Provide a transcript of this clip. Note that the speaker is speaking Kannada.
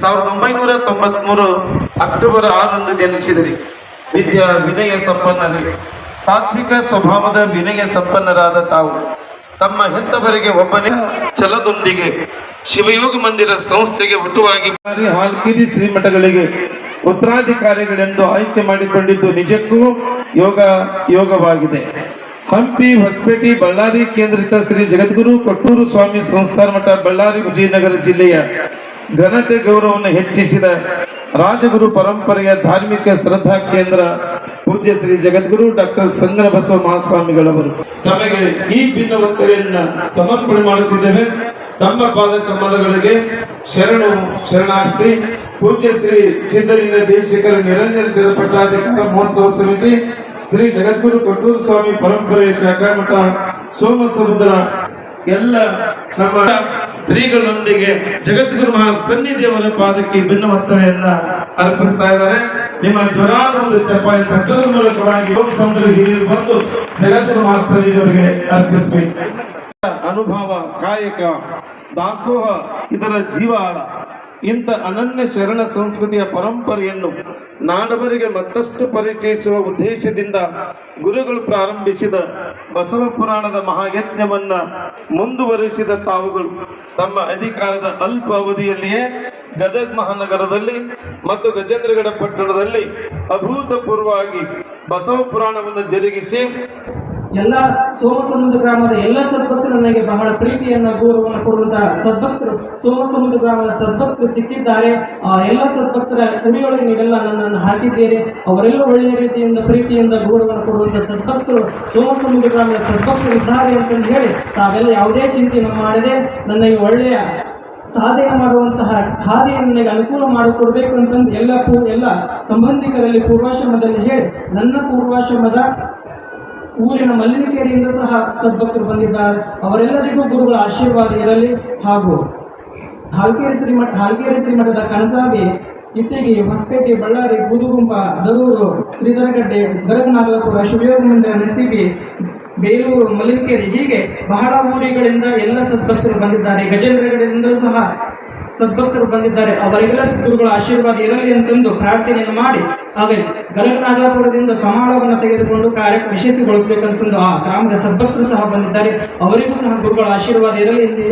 ಸಾವಿರದ ಒಂಬೈನೂರ ತೊಂಬತ್ಮೂರು ಅಕ್ಟೋಬರ್ ಆರರಂದು ಜನಿಸಿದರು. ವಿದ್ಯಾ ವಿನಯ ಸಂಪನ್ನರು. ಸಾತ್ವಿಕ ಸ್ವಭಾವದ ವಿನಯ ಸಂಪನ್ನರಾದ ತಾವು. ತಮ್ಮ ಹೆತ್ತವರಿಗೆ ಒಬ್ಬನೇ ಛಲದೊಂದಿಗೆ ಶಿವಯೋಗ ಮಂದಿರ ಸಂಸ್ಥೆಗೆ ಒಟ್ಟುವಾಗಿ ಹಾಲ್ಕಿರಿ ಶ್ರೀಮಠಗಳಿಗೆ ಉತ್ತರಾಧಿಕಾರಿಗಳೆಂದು ಆಯ್ಕೆ ಮಾಡಿಕೊಂಡಿದ್ದು ನಿಜಕ್ಕೂ ಯೋಗ ಯೋಗವಾಗಿದೆ. ಹಂಪಿ ಹೊಸಪೇಟೆ ಬಳ್ಳಾರಿ ಕೇಂದ್ರಿತ ಶ್ರೀ ಜಗದ್ಗುರು ಕೊಟ್ಟೂರು ಸ್ವಾಮಿ ಸಂಸ್ಥಾನ ಮಠ ಬಳ್ಳಾರಿ ವಿಜಯನಗರ ಜಿಲ್ಲೆಯ ಘನತೆ ಗೌರವವನ್ನು ಹೆಚ್ಚಿಸಿದ ರಾಜಗುರು ಪರಂಪರೆಯ ಧಾರ್ಮಿಕ ಶ್ರದ್ಧಾ ಕೇಂದ್ರ ಪೂಜ್ಯ ಶ್ರೀ ಜಗದ್ಗುರು ಡಾಕ್ಟರ್ ಸಂಗನ ಬಸವ ಮಹಾಸ್ವಾಮಿಗಳವರು. ತಮಗೆ ಈ ಭಿನ್ನವಂತರೆಯನ್ನು ಸಮರ್ಪಣೆ ಮಾಡುತ್ತಿದ್ದೇವೆ. ತಮ್ಮ ಪಾದ ಕಮಲಗಳಿಗೆ ಶರಣು ಶರಣಾರ್ಥಿ, ಪೂಜ್ಯ ಶ್ರೀ ಸಿದ್ಧಲಿಂಗ ದೇಶಿಕರ ನಿರಂಜನ ಪಟ್ಟಾಧಿಕಾರ ಮಹೋತ್ಸವ ಸಮಿತಿ, ಶ್ರೀ ಜಗದ್ಗುರು ಕೊಟ್ಟೂರು ಸ್ವಾಮಿ ಪರಂಪರೆ ಶಾಖಾ ಮಠ ಸೋಮ ಸಮುದ್ರ ಎಲ್ಲ ನಮ್ಮ ಶ್ರೀಗಳೊಂದಿಗೆ ಜಗದ್ಗುರು ಮಹಾ ಸನ್ನಿಧಿಯವರ ಪಾದಕ್ಕೆ ಭಿನ್ನ ಒತ್ತಡೆಯನ್ನ ಅರ್ಪಿಸ್ತಾ ಇದ್ದಾರೆ. ನಿಮ್ಮ ಜ್ವರ ಒಂದು ಚಪ್ಪಾಳಿ ತಕ್ಕದ ಮೂಲಕವಾಗಿ ಸಮುದ್ರ ಬಂದು ಜಗದ್ಗುರು ಮಹಾ ಸನ್ನಿಧಿಯವರಿಗೆ ಅರ್ಪಿಸಬೇಕು. ಅನುಭವ, ಕಾಯಕ, ದಾಸೋಹ ಇದರ ಜೀವಾಳ ಇಂಥ ಅನನ್ಯ ಶರಣ ಸಂಸ್ಕೃತಿಯ ಪರಂಪರೆಯನ್ನು ನಾಡವರಿಗೆ ಮತ್ತಷ್ಟು ಪರಿಚಯಿಸುವ ಉದ್ದೇಶದಿಂದ ಗುರುಗಳು ಪ್ರಾರಂಭಿಸಿದ ಬಸವ ಪುರಾಣದ ಮಹಾಯಜ್ಞವನ್ನ ಮುಂದುವರಿಸಿದ ತಾವುಗಳು ತಮ್ಮ ಅಧಿಕಾರದ ಅಲ್ಪ ಅವಧಿಯಲ್ಲಿಯೇ ಗದಗ ಮಹಾನಗರದಲ್ಲಿ ಮತ್ತು ಗಜೇಂದ್ರಗಡ ಪಟ್ಟಣದಲ್ಲಿ ಅಭೂತಪೂರ್ವವಾಗಿ ಬಸವ ಪುರಾಣವನ್ನು ಜರುಗಿಸಿ ಎಲ್ಲ ಸೋಮಸಮುದ್ರ ಗ್ರಾಮದ ಎಲ್ಲ ಸದ್ಭಕ್ತರು ನನಗೆ ಬಹಳ ಪ್ರೀತಿಯನ್ನ, ಗೌರವವನ್ನು ಕೊಡುವಂತಹ ಸದ್ಭಕ್ತರು. ಸೋಮಸಮುದ್ರ ಗ್ರಾಮದ ಸದ್ಭಕ್ತರು ಸಿಕ್ಕಿದ್ದಾರೆ. ಆ, ಎಲ್ಲ ಸದ್ಭಕ್ತರ ಸಮಿಯೊಳಗೆ ನೀವೆಲ್ಲ ನನ್ನನ್ನು ಹಾಕಿದ್ದೀರಿ. ಅವರೆಲ್ಲ ಒಳ್ಳೆಯ ರೀತಿಯಿಂದ, ಪ್ರೀತಿಯಿಂದ, ಗೌರವವನ್ನು ಕೊಡುವಂತಹ ಸದ್ಭಕ್ತರು ಸೋಮಸಮುದ್ರ ಗ್ರಾಮದ ಸದ್ಭಕ್ತರು ಇದ್ದಾರೆ ಅಂತಂದು ಹೇಳಿ ತಾವೆಲ್ಲ ಯಾವುದೇ ಚಿಂತೆಯನ್ನು ಮಾಡದೆ ನನಗೆ ಒಳ್ಳೆಯ ಸಾಧನೆ ಮಾಡುವಂತಹ ಹಾದಿಯನ್ನು ನನಗೆ ಅನುಕೂಲ ಮಾಡಿಕೊಡ್ಬೇಕು ಅಂತಂದು ಎಲ್ಲ ಪೂ, ಎಲ್ಲ ಸಂಬಂಧಿಕರಲ್ಲಿ ಪೂರ್ವಾಶ್ರಮದಲ್ಲಿ ಹೇಳಿ, ನನ್ನ ಪೂರ್ವಾಶ್ರಮದ ಊರಿನ ಮಲ್ಲಿಕೇರಿಯಿಂದ ಸಹ ಸದ್ಭಕ್ತರು ಬಂದಿದ್ದಾರೆ. ಅವರೆಲ್ಲರಿಗೂ ಗುರುಗಳ ಆಶೀರ್ವಾದ ಇರಲಿ. ಹಾಗೂ ಹಾಲ್ಕೇರಿ ಶ್ರೀಮಠ, ಹಾಲ್ಕೇರಿ ಶ್ರೀಮಠದ ಕನಸಾಬಿ ಇಟ್ಟಿಗೆ, ಹೊಸಪೇಟೆ, ಬಳ್ಳಾರಿ ಬೂದುಗುಂಪ ದರೂರು, ಶ್ರೀಧರಗಡ್ಡೆ ಗರಗನಾಗಲಪುರ ಶಿವಯೋಗ ಮಂದಿರ ನಸೀಬಿ ಬೇಲೂರು, ಮಲ್ಲಿಕೇರಿ ಹೀಗೆ ಬಹಳ ಊರಿಗಳಿಂದ ಎಲ್ಲ ಸದ್ಭಕ್ತರು ಬಂದಿದ್ದಾರೆ. ಗಜೇಂದ್ರಗಡದಿಂದಲೂ ಸಹ ಸದ್ಭಕ್ತರು ಬಂದಿದ್ದಾರೆ. ಅವರೆಲ್ಲರಿಗೂ ಗುರುಗಳ ಆಶೀರ್ವಾದ ಇರಲಿ ಅಂತಂದು ಪ್ರಾರ್ಥನೆಯನ್ನು ಮಾಡಿ, ಹಾಗೆ ಗಲಗನಾಗಪುರದಿಂದ ಸಮಾಳವನ್ನು ತೆಗೆದುಕೊಂಡು ಕಾರ್ಯ ಯಶಸ್ವಿಗೊಳಿಸಬೇಕಂತಂದು ಆ ಗ್ರಾಮದ ಸದ್ಭಕ್ತರು ಸಹ ಬಂದಿದ್ದಾರೆ. ಅವರಿಗೂ ಸಹ ಗುರುಗಳ ಆಶೀರ್ವಾದ ಇರಲಿ ಎಂದು